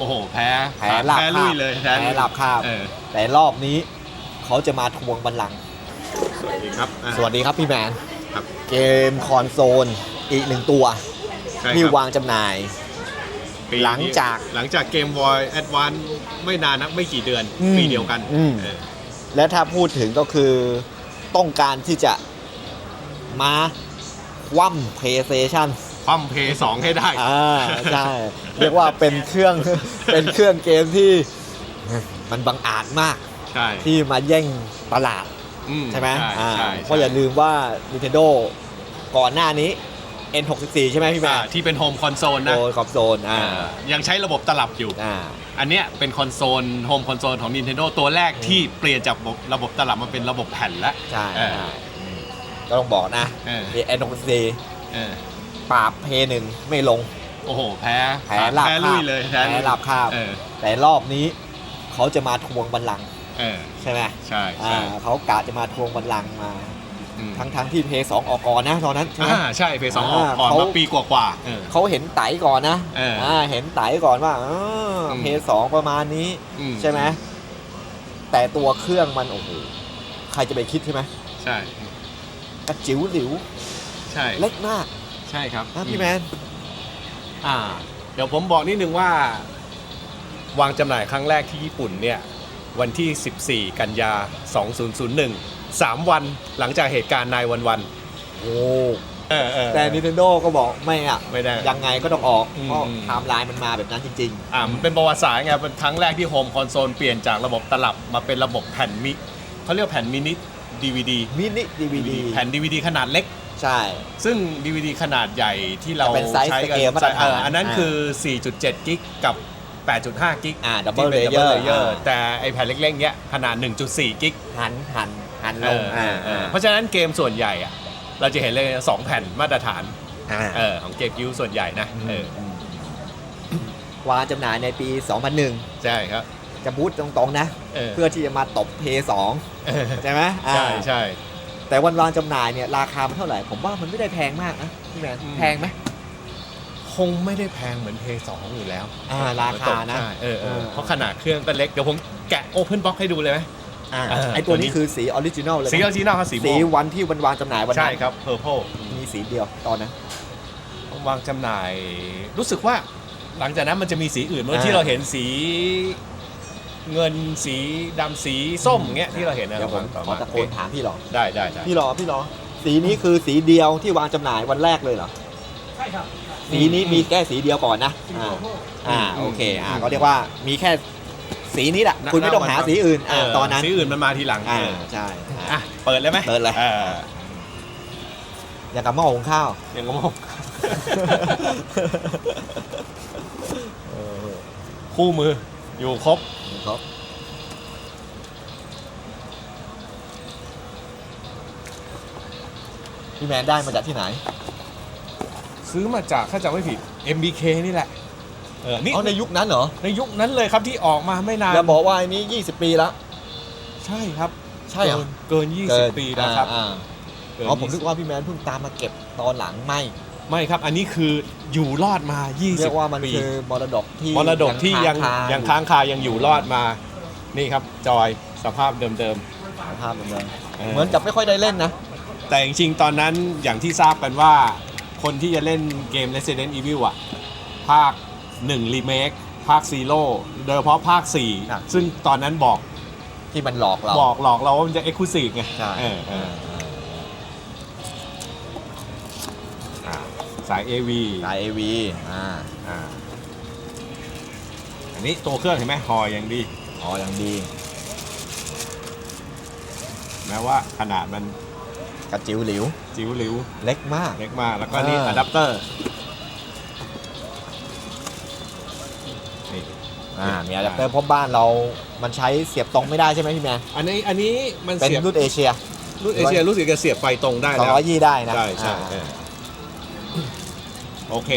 โอ้โห แพ้แพ้ลาบแพ้ลุยเลยแพ้ลาบคาบเออแต่รอบนี้เขาจะมาทวงบัลลังก์สวัสดีครับอะสวัสดีครับพี่แมนครับเกมคอนโซลอีกหนึ่งตัวใช่ที่ครับวางจำหน่ายปีหลังจากหลังจากเกมวอยแอดวานไม่นานนักไม่กี่เดือนอืมปีเดียวกันอืมเออและถ้าพูดถึงก็คือต้องการที่จะมาคว่ำ PlayStation คว่ำเพย์สองให้ได้ อ่าใช่เรียกว่าเป็นเครื่อง เป็นเครื่องเกมที่มันบังอาจมากใช่ที่มาแย่งตลาดอืใช่ไหมใช่อ่าใช่เพราะอย่าลืมว่า Nintendo ก่อนหน้านี้ N64 ใช่ไหมพี่แม่อ่าที่เป็นโฮมคอนโซลนะโดยขอบโซนอ่าเออยังใช้ระบบตลับอยู่ อ่า อันเนี้ยเป็นคอนโซลโฮมคอนโซลของ Nintendo ตัวแรกที่เปลี่ยนจากระบบระบบตลับมาเป็นระบบแผ่นแล้วใช่เออ ใช่อืมก็ต้องบอกนะเออ N64 เออ ปราบเพหนึ่งไม่ลง โอ้โห แพ้แพ้ลาบแพ้คาลุบยเลยแพ้ลาบคาบเออแต่รอบนี้เขาจะมาทวงบัลลังก์เออใช่ไหมใช่อ่าใช่เขากะจะมาทวงบัลลังก์มา อืมทั้งทั้งที่เพย์สองออกก่อนนะตอนนั้นใช่ไหม อ่าใช่เพย์สองออกอ่าก่อนเขา มาปีกว่าๆเออ เขาเห็นไตก่อนนะเอออ่าเห็นไตก่อนว่าเอออืมเพย์สองประมาณนี้ อืใช่ไหมแต่ตัวเครื่องมันโอ้โหใครจะไปคิดใช่ไหมใช่ กระจิ๋วหลิวใช่ เล็กมาก ใช่ครับนะพี่แมนอ่า เดี๋ยวผมบอกนิดนึงว่า วางจำหน่ายครั้งแรกที่ญี่ปุ่นเนี่ย วันที่ 14 กันยา 2001 3 วันหลังจากเหตุการณ์นายวันวันโอ้เออเออ แต่ Nintendo ก็บอกไม่อะไม่ได้ยังไงก็ต้องออกอืมเพราะอืม ไทม์ไลน์มันมาแบบนั้นจริง อ่ามันเป็นประวัติศาสตร์ไงเป็นครั้งแรกที่โฮมคอนโซลเปลี่ยนจากระบบตลับมาเป็นระบบแผ่นมิเขาเรียกว่าแผ่นมินิดีวีดีๆ มินิดีวีดี แผ่นดีวีดีขนาดเล็ก ใช่ ซึ่ง DVD ขนาดใหญ่ที่เราจะเป็นไซส์ใช้กัสเกลมาตรฐานเอออันนั้นอ่าคือ 4.7 กิกกับ 8.5 กิกอ่าดับที่เบิลเป็นเล double เยอร์ layer แต่ไอแผ่นเล็กๆเนี้ยขนาด 1.4 กิกหันหันหันลเองออ่าเออเพราะฉะนั้นเกมส่วนใหญ่อะเราจะเห็นเลย2แผ่นมาตรฐานอ่าเออของเกมคิวส่วนใหญ่นะเออวางจำหน่ายในปี 2001 ใช่ครับจะบูตตรงๆนะ เออเพื่อที่จะมาตบเพย์สองเออใช่ไหมอ่าใช่ใช่ แต่วันวางจำหน่ายเนี่ยราคามันเท่าไหร่ ผมว่ามันไม่ได้แพงมากนะพี่แมนอืม แพงไหมคงไม่ได้แพงเหมือนเพย์สองอยู่แล้วอ่าราคานะ ใช่เออเออเออเพราะขนาดเครื่องก็เล็ก เดี๋ยวผมแกะโอเพนบ็อกให้ดูเลยไหม อ่าเออไอตัวตัวนี้ นี้คือสีออริจินอลเลยสีนะออริจินอลครับสีสีม่วงวันที่วันวางจำหน่ายวันใช่นั้นครับ purple มีสีเดียวตอนนั้น วางจำหน่าย รู้สึกว่าหลังจากนั้นมันจะมีสีอื่นเมื่ออ่า ที่เราเห็นสี เงินสีดำสีส้มเงี้ยที่เราเห็นนะเดี๋ยวผมต่อขอมาตะโกนถามพี่หรอ ได้ได้ได้พี่หรอพี่หรอ สีนี้คือสีเดียวที่วางจำหน่ายวันแรกเลยเหรอ ใช่ครับสีนี้มีแค่สีเดียวก่อนนะอ่า อ่าโอเคอ่าก็เรียกว่ามีแค่สีนี้แหละคุณไม่ต้องหาสีอื่นอ่าตอนนั้นสีอื่นมันมาทีหลังอ่าเออใช่อะเปิดเลยไหมเปิดเลย อออย่างกับหม้อหุงข้าว อย่างก็มองคู่มือ อยู่ครบครับพี่แมนได้มาจากที่ไหน ซื้อมาจากถ้าจำไม่ผิด MBK นี่แหละเออนี่เอาในยุคนั้นเหรอ ในยุคนั้นเลยครับที่ออกมาไม่นานอย่าบอกว่าอันนี้ 20 ปีแล้วใช่ครับ ใช่เหรอเกินเกินเกิน 20 ปีนะครับอ่าเกินอ๋อผมนึก20ว่าพี่แมนเพิ่งตามมาเก็บตอนหลังไม่ ไม่ครับ อันนี้คืออยู่รอดมา 20 เรียกว่ามันปีคือมรดกที่มรดกที่ยังค้ายังค้างคายังอยู่รอดมา นี่ครับจอยสภาพเดิม สภาพเหมือนเดิมๆเออ เหมือนกับไม่ค่อยได้เล่นนะแต่จริงๆ ตอนนั้นอย่างที่ทราบกันว่า คนที่จะเล่นเกม Resident Evil อะ ภาค1รีเมคภาค Zero โดยเฉพาะภาค ครับ 4 ซึ่งตอนนั้นบอกที่มันหลอกเราบอกหลอกเราว่ามันจะ Exclusive ไงใช่เออเออ สาย AV สายเอวีอ่าอ่าอันนี้ตัวเครื่องเห็นไหมหออย่างดี อ๋อยังดี แม้ว่าขนาดมันกระจิ๋วหลิว จิ๋วหลิวเล็กมาก เล็กมาก แล้วก็นี่อ่าอะแดปเตอร์นี่ อ่ามีอะแดปเตอร์เพราะบ้านเรามันใช้เสียบตรงไม่ได้ใช่ไหมพี่แมนอันนี้อันนี้มันเป็นเสียบรุ่นเอเชียรุ่นเอเชียรู้สึกจะเสียบไฟตรงได้สองแล้ว ร้อยยี่ได้นะใช่ใช่อ่าเออ โอเค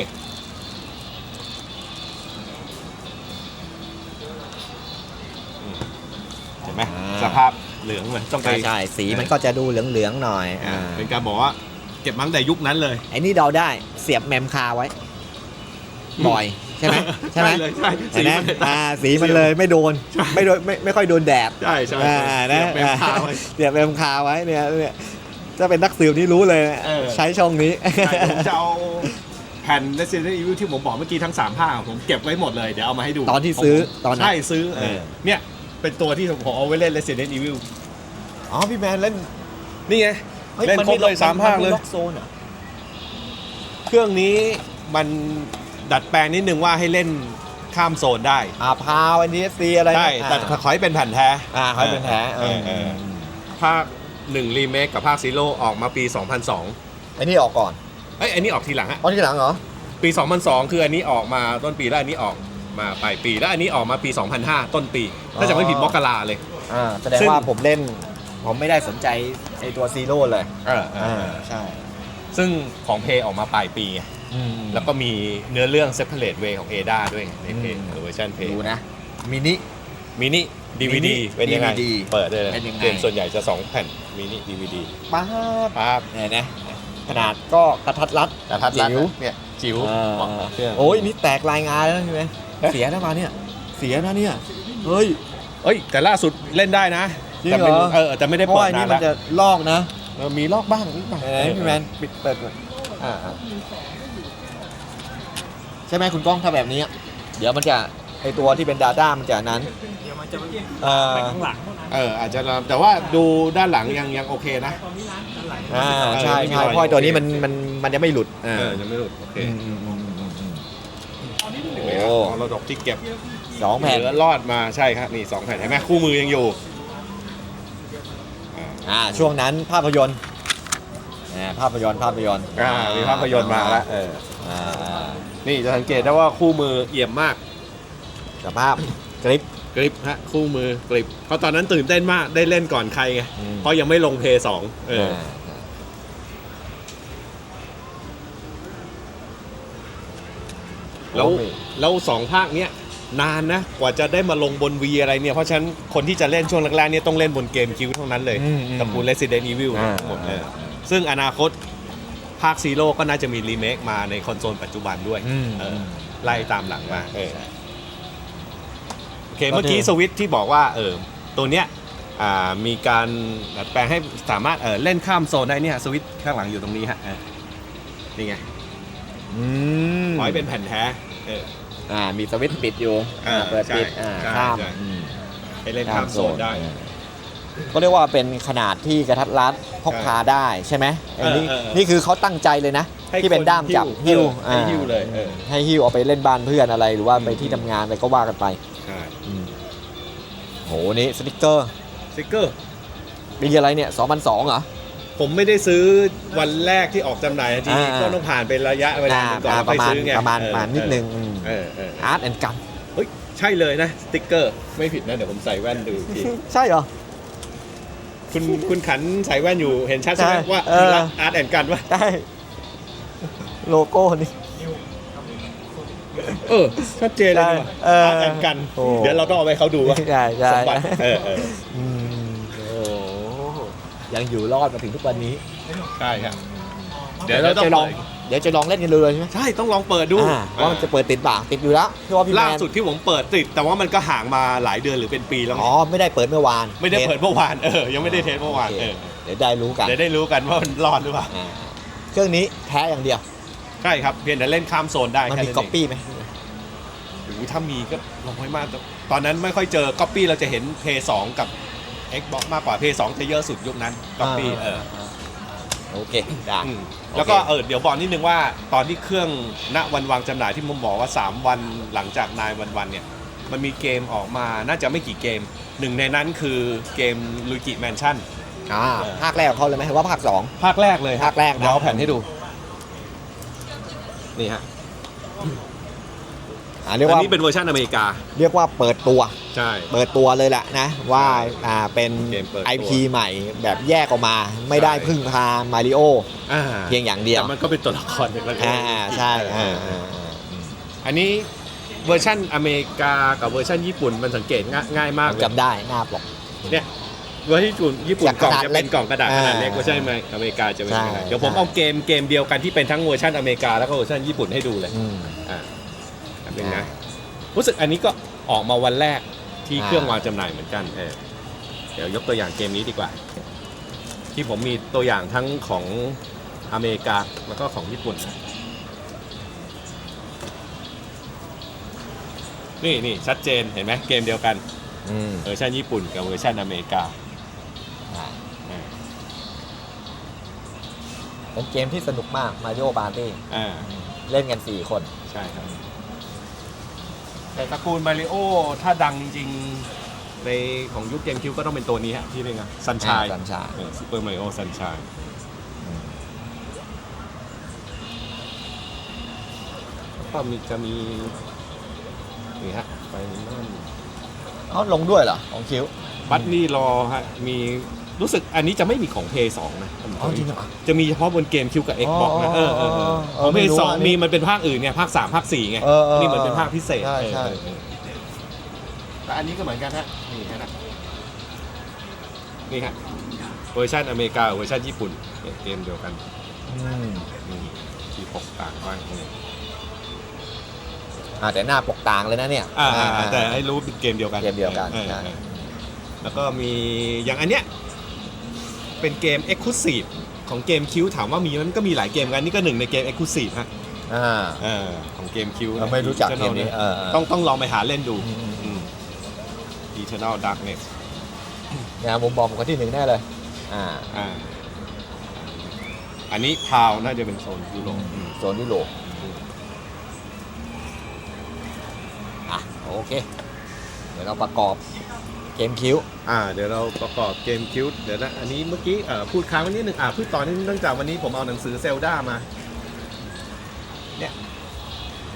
เห็นไหมสภาพเหลืองเหมือนต้องไป ใช่ใช่สีมันก็จะดูเหลืองๆหน่อยอ่าอ่าเป็นการบอกว่าเก็บมาตั้งแต่ยุคนั้นเลยไอ้นี่เดาได้เสียบแมมคาไว้อืมบ่อยช่ไหมใช่ไหมเลยใช่เห็นไหมสีมันเลย อ่าสีมันเลยไม่โดนไม่โดนไม่ไม่ค่อยโดนแดด ใช่ใช่อ่านะเดี๋ยวเป็นคาไว้เดี๋ยวเป็นคาไว้เนี่ยเนี่ยถ้าเป็นนักสืบนี่รู้เลยเออ ใช้ช่องนี้ ใช่ผมจะเอา แผ่น Resident Evil ที่ผมบอกเมื่อกี้ทั้ง 3 ภาคผมเก็บไว้หมดเลย เดี๋ยวเอามาให้ดูตอนที่ซื้อตอนนั้น ใช่ซื้อเออเออเนี่ย เป็นตัวที่ผมเอาไว้เล่น Resident Evil อ๋อพี่แมนเล่นนี่ไงเล่นครบเลยสามภาคเลยล็อกโซนเหรอเครื่องนี้มันดัดแปลงนิดนึงว่าให้เล่นข้ามโซนได้ อ่าพาวอันนี้ซีอะไรนะใช่ แต่อ่า ขอให้เป็นแผ่นแท้อ่าเขาเป็นแท้เออเออ ภาค1รีเมคกับภาคซีโร่ออกมาปี 2002 อันนี้ออกก่อน เอ้ยอันนี้ออกทีหลังฮะอ๋อที่หลังเหรอ ปี 2002 คืออันนี้ออกมาต้นปีแล้วอันนี้ออกมาปลายปีแล้วอันนี้ออกมาปี 2005 ต้นปี ถ้าจะไม่ผิดมกราเลย อ่าแสดงซึ่ง ว่าผมเล่น ผมไม่ได้สนใจไอตัวซีโร่เลยเออเออใช่ซึ่งของเพย์ออกมาปลายปีไงแล้วก็มีเนื้อเรื่อง Separate Way ของ Ada ด้วยในเพย์อืมเวอร์ชันเพย์ดูนะมินิ มินิ DVD Mini เป็นยังไง DVD เปิดได้เลยเป็นยังไง เกมส่วนใหญ่จะ 2 แผ่นมินิ DVD ป้าบปั๊บเนี่ยนะ ขนาดก็กระทัดรัดแต่ทัดรัดจิ๋วนะเนี่ยจิ๋วอ่าเหมาะกับเครื่องโอ้ยนี่แตกรายงานแล้วใช่ไหมเสียนะมาเนี่ย เสียนะเนี่ย เฮ้ยเอ้ย แต่ล่าสุดเล่นได้นะจริงแต่เหรไม่อรู้เออแต่ไม่ได้เพราะเปิว่าดอันนานี้นมันแล้วจะลอกนะเออมีลอกบ้างนิดหน่อยไหนๆพี่แมนปิดเปิดก่อนอ่าอ่าใช่ไหมคุณก้องถ้าแบบนี้ เดี๋ยวมันจะ ไอตัวที่เป็น Data มันจะนั้นเอ่อเอออาจจะลำแต่ว่าดูด้านหลังยังยังโอเคนะ อ่าใช่ไม่มีใช่รอยเพราะไอ้ตัวนี้มันมันมันจะไม่หลุดอ่าเออยังไม่หลุดโอเคอืมอืมอืมอืมอืม โอ้โอ้เราดอกที่เก็บสองแผ่นเหลือรอดมาใช่ครับนี่สองแผ่นเห็นไหมคู่มือยังอยู่อ่าอ่าช่วงนั้นภาพยนตร์อ่าภาพยนตร์ภาพยนตร์อ่ามีภาพยนตร์มาแล้วเอออ่าอ่านี่จะสังเกตได้ว่าคู่มือเอี่ยมมาก สภาพคลิป กริปฮะคู่มือกริปเพราะตอนนั้นตื่นเต้นมากได้เล่นก่อนใครไงอืม เพราะยังไม่ลงเพย์สองเออาแล้วโอ้ยแล้วสองภาคเนี้ยนานนะกว่าจะได้มาลงบนวีอะไรเนี่ยเพราะฉะนั้นคนที่จะเล่นช่วงแรกๆเนี่ยต้องเล่นบนเกมคิวเท่านั้นเลยอืมอืมกับคู Resident Evil อ่า ทั้งหมดเออซึ่งอนาคตภาคซีโร่ก็น่าจะมีรีเมคมาในคอนโซลปัจจุบันด้วยอืมเออไล่ตามหลังมาเออโอเคก็เมื่อกี้คือสวิตช์ที่บอกว่าเออตัวเนี้ยอ่ามีการดัดแปลงให้สามารถเออเล่นข้ามโซนได้เนี่ยสวิตช์ข้างหลังอยู่ตรงนี้ฮะเออนี่ไงอืมขอให้เป็นแผ่นแท้เอออ่ามีสวิตช์ปิดอยู่อ่าเปิดปิดใช่อ่าใช่ข้ามใช่อืมให้เล่นข้ามโซนได้อ่าก็เรียกว่าเป็นขนาดที่กระทัดรัดพกพาได้ใช่ไหมอันนี้เออเออเออนี่คือเขาตั้งใจเลยนะให้ที่เป็นคนด้ามจับหิ้หิ้ววเออให้หิ้วเลยเออให้หิ้วเอาไปเล่นบ้านเพื่อนอะไรหรือว่าไปอืมที่ทำงานอะไรก็ว่ากันไปใช่อืมโห นี่สติกเกอร์สติกเกอร์ ปีอะไรเนี่ย2002เหรอ ผมไม่ได้ซื้อวันแรกที่ออกจำหน่ายทันทีอ่า ก็ต้องผ่านเป็นระยะเวลาหนึ่งก่อนอ่าแล้วปค่อยระมาณซื้อไงประมาณเออประมาณนิดนึงอืมเออเอออาร์ตแอนด์กันเฮ้ยใช่เลยนะสติกเกอร์ ไม่ผิดนะเดี๋ยวผมใส่แว่นดูอีกที ใช่เหรอ คุณคุณขันใส่แว่นอยู่เห็นชัดใช่ไหมใช่ว่าเอออาร์ตแอนกันวะ ใช่โลโก้นี่ เออชัดเจนเลยว่ะเอออาร์ตแอนกัน โอ้ เดี๋ยวเราต้องเอาไปเขาดูว่าใช่ใช่สมบัติเออเอออืมโอ้ยังอยู่รอดมาถึงทุกวันนี้ ใช่ครับเดี๋ยวเราจะลอง เดี๋ยวจะลองเล่นกันดูเลยใช่ไหมใช่ต้องลองเปิดดูอ่าว่ามันจะเปิดติดบ่าติดอยู่แล้วพี่ว่าพี่แมล่านสุดที่ผมเปิดติด แต่ว่ามันก็ห่างมาหลายเดือนหรือเป็นปีแล้วไงอ๋อไม่ได้เปิดเมื่อวานไม่ได้เปิดเมื่อวานเออยังไม่ได้เทสเมื่อวานโคเออเดี๋ยวได้รู้กันเดี๋ยวได้รู้กันว่ามันรอดหรือเปล่า อ่าเครื่องนี้แท้อย่างเดียว ใช่ครับเพียงแต่เล่นข้ามโซนได้มันแค่มีนั้นก๊อปเองปี้ไหมโอ้โหถ้ามีก็น้อยมากแต่ตอนนั้นไม่ค่อยเจอก๊อปปี้เราจะเห็นเพย์สกับ Xbox มากกว่าเพย์สจะเยอะสุดยุคนั้นก๊อปปี้เออโอเคได้อืมโอเคแล้วก็เออเดี๋ยวบอกนิดนึงว่าตอนที่เครื่องณวันวางจำหน่ายที่ผมบอกว่า 3 วันหลังจากนายวันวันเนี่ยมันมีเกมออกมาน่าจะไม่กี่เกม หนึ่งในนั้นคือเกมลุกิแมนชั่น อ่าภาคแรกของเขาเลยไหมหรือว่าภาคสอง ภาคแรกเลยภาคแรกนะ เดี๋ยวเอาแผ่นให้ดู นี่ฮะอ่าเรียกอันว่านี้เป็นเวอร์ชันอเมริกา เรียกว่าเปิดตัว ใช่ เปิดตัวเลยแหละนะว่าอ่าเป็น เกมเปิดตัว IP ใหม่แบบแยกออกมา ไม่ได้ใช่พึ่งพามาริโออ่าเพียงอย่างเดียวแต่มันก็เป็นตัวละครเป็นมันอ่าใช่อ่าอ่า อันนี้เวอร์ชันอเมริกากับเวอร์ชันญี่ปุ่นมันสังเกตง่ายง่ายมากเลยจำได้หน้าปกเนี่ยเวอร์ชันญี่ปุ่นญี่ปุ่นจากกล่องขนาดจะเป็นเล็กกล่องกระดาษขนาดเล็กอ่าเวอร์ชันอเมริกาจะเป็นใช่ยังไงเดี๋ยวผมใช่เอาเกมเกมเดียวกันที่เป็นทั้งเวอร์ชันอเมริกาแล้วก็เวอร์ชันญี่ปุ่นให้ดูเลยอืมอ่าหนึ่งนะรู้สึกอันนี้ก็ออกมาวันแรกที่อ่าเครื่องวางจำหน่ายเหมือนกันเออเดี๋ยวยกตัวอย่างเกมนี้ดีกว่า ที่ผมมีตัวอย่างทั้งของอเมริกาแล้วก็ของญี่ปุ่นนะนี่นี่ชัดเจนเห็นไหมเกมเดียวกันอืมเวอร์ชันญี่ปุ่นกับเวอร์ชันอเมริกาอ่า อ่า เป็นเกมที่สนุกมาก Mario Party อ่าเล่นกัน 4 คน ใช่ครับ แต่ตระกูลมาริโอถ้าดังจริงๆในของยุคเกมคิวก็ต้องเป็นตัวนี้ฮะที่เรียกว่าซันชายสัญชาซูเปอร์มาริโอซันชายก็มีจะมีนี่ฮะไปนั่นเอาลงด้วยเหรอ ของคิวบัตนี่รอฮะมี รู้สึกอันนี้จะไม่มีของ p 2นะอ๋อจริงเหรอ จะมีเฉพาะบนเกมคิวกับ Xbox นะเออเออเออเอขอองไม่ p รู้2อันนี้มีมันเป็นภาคอื่นเนี่ยภาค 3 ภาค 4 ไงเออเออนี่มันเป็นภาคพิเศษใช่ใช่ เออเออเออแต่อันนี้ก็เหมือนกันฮะนี่ฮะนะนี่ฮะเวอร์ชันอเมริกากับเวอร์ชันญี่ปุ่นเนี่ยเกมเดียวกันอืมนี่ที่ปกต่างบ้างนี่อ่าแต่หน้าปกต่างเลยนะเนี่ยอ่าอ่าอ่าแต่ให้รู้เป็นเกมเดียวกันเกมเดียวกัน ออใช่เออแล้วก็มีอย่างอันเนี้ย เป็นเกม Exclusive ของเกมคิวถามว่ามีมันก็มีหลายเกมกันนี่ก็หนึ่งในเกม Exclusive ฮะอ่าเออของเกมคิวเราไม่รู้จักเกมนี้เออเออต้องต้องลองไปหาเล่นดูอืมอืมอืม Eternal Darkness เนี่ยมุมบอมคนที่หนึ่งแน่เลย อ่าอ่าอันนี้พาวน่าจะเป็นโซนยุโรปอืมโซนยุโรปอะโอเค เดี๋ยวเราประกอบ เกมคิวอ่าเดี๋ยวเราประกอบเกมคิวเดี๋ยวนะอันนี้เมื่อกี้เอ่อพูดค้างไว้นิดหนึ่งอ่าพูดต่อนิดนึงเนื่องจากวันนี้ผมเอาหนังสือเซลดามาเนี่ย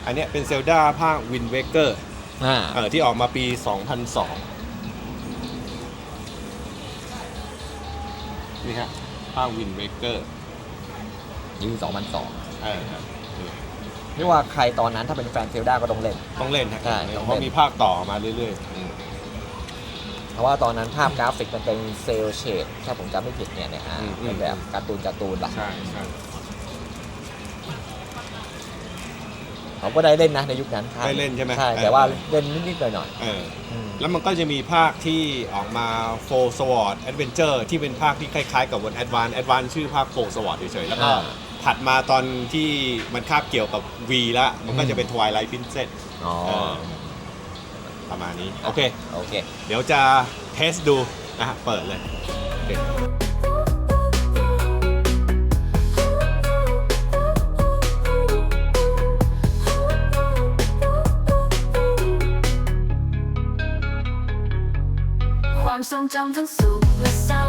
อันเนี้ยเป็นเซลดาภาควินเวเกอร์อ่า เอ่อที่ออกมาปี 2002 นี่ฮะภาควินเวเกอร์ยูสองพันสองเออครับไม่ว่าใครตอนนั้นถ้าเป็นแฟนเซลดาก็ต้องเล่น ต้องเล่นฮะใช่ต้องเล่น เพราะมีภาคต่อมาเรื่อยๆอืม เพราะว่าตอนนั้นภาพกราฟิกมันเป็นเซลเชดถ้าผมจำไม่ผิดเนี่ยเนี่ยอ่าเป็นแบบการ์ตูนการ์ตูนละใช่ใช่เขาก็ได้เล่นนะในยุคนั้นได้เล่นใช่ไหมใช่ แต่ว่าเล่นนิดๆหน่อยเออ ๆอืม แล้วมันก็จะมีภาคที่ออกมา Four Sword Adventure ที่เป็นภาคที่คล้ายๆกับบน Advance Advance ชื่อภาค Four Sword เฉยๆ แล้วก็อ่า ถัดมาตอนที่มันคาบเกี่ยวกับ V แล้วมันก็จะเป็น Twilight Princess อ๋อเออ ประมาณนี้ โอเค โอเค เดี๋ยวจะเทสดูนะฮะเปิดเลยโอเคความทรงจำทั้งสุขและเศร้า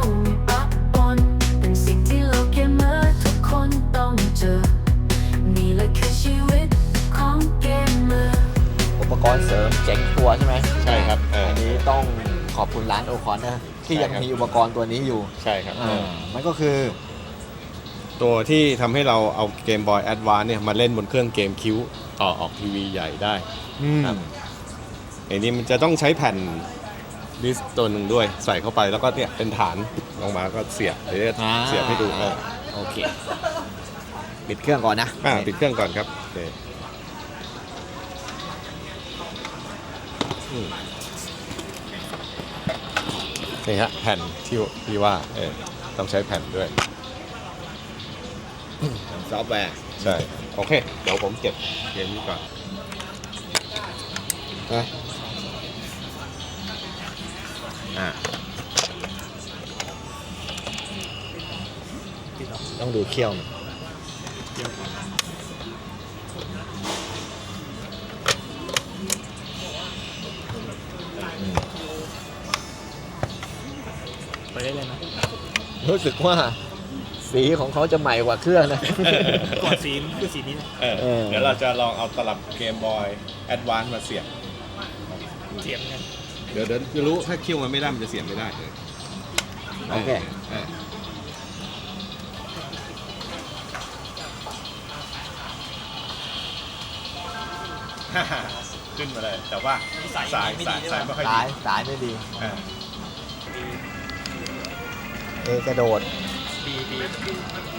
ตัวใช่ไหมใช่ครับเอออันนี้ต้องขอบคุณร้านโอคอนนะที่ยังใช่ครับมีอุปกรณ์ตัวนี้อยู่ใช่ครับอ่ามันก็คือ ตัวที่ทำให้เราเอาเกมบอยแอดวานเนี่ยมาเล่นบนเครื่องเกมคิวต่อออกทีวีใหญ่ได้ครับ ไอ้นี่มันจะต้องใช้แผ่นดิสก์ตัวหนึ่งด้วย ใส่เข้าไปแล้วก็เนี่ยเป็นฐานลงมาก็เสียบเดี๋ยวจะอ่า เสียบให้ดูเออโอเค ปิดเครื่องก่อนนะ อ่าปิดเครื่องก่อนครับโอเคอืม นี่ฮะแผ่นที่ที่ว่าเออต้องใช้แผ่นด้วย ซอฟต์แวร์ใช่ โอเค เดี๋ยวผมเก็บเกมนี้ก่อนนะอ่าต้องดูเคี่ยวมัน รู้สึกว่าสีของเขาจะใหม่กว่าเครื่องนะก่อนสีมันคือสีนี้นะเออเออ เดี๋ยวเราจะลองเอาตลับเกมบอยแอดวานซ์มาเสียบเทียมกันเดี๋ยวเดี๋ยวจะรู้ถ้าคิวมันไม่ได้มันจะเสียบไม่ได้เลยโอเค เออฮ่าฮ่าขึ้นมาเลย แต่ว่าสายสายสายสายไม่ค่อยสาดียสายไม่ดี เออ เอกระโดดดีดี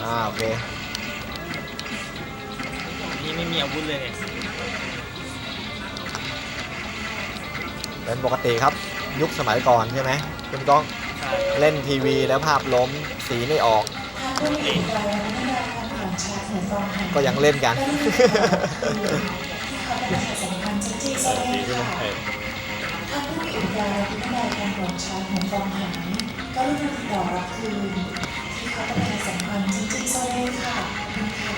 อ่าโอเคนี่ไม่มีอาวุธเลยเนี่ยเป็นปกติครับยุคสมัยก่อนใช่ไหมคุณก้องใช่เล่นทีวีแล้วภาพล้มสีไม่ออก ก็ยังเล่นกัน ดีขึ้นไหมเออถ้าผู้อื่นใดที่ไม่ได้การปลดชาร์จของกองหาย ก็รีบติดต่อรับคืนที่เขาประชาสัมพันธ์จริงๆโซเลค่ะขอบคุณค่ะ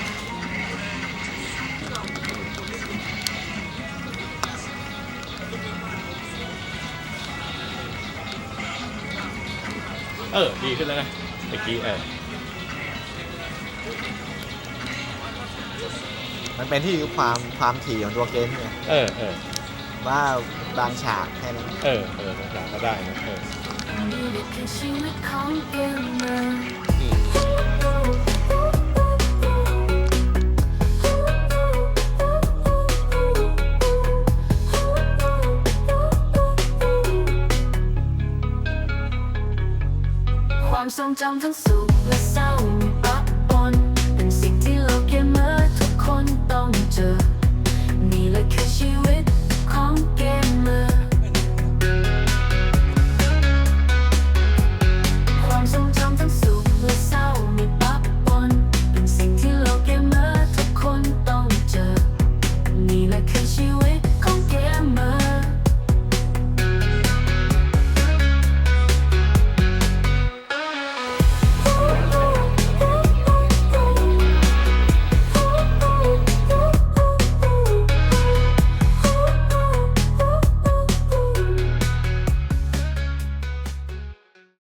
เออ ดีขึ้นแล้วนะเมื่อกี้เออมันเป็นที่ความความถี่ของตัวเกมเนี่ยเออเออว่า บางฉากแค่นั้นเออเออต่างๆก็ได้นะเออนี่แหละคือชีวิตของเกมเมอร์ความทรงจำทั้งสุขและเศร้า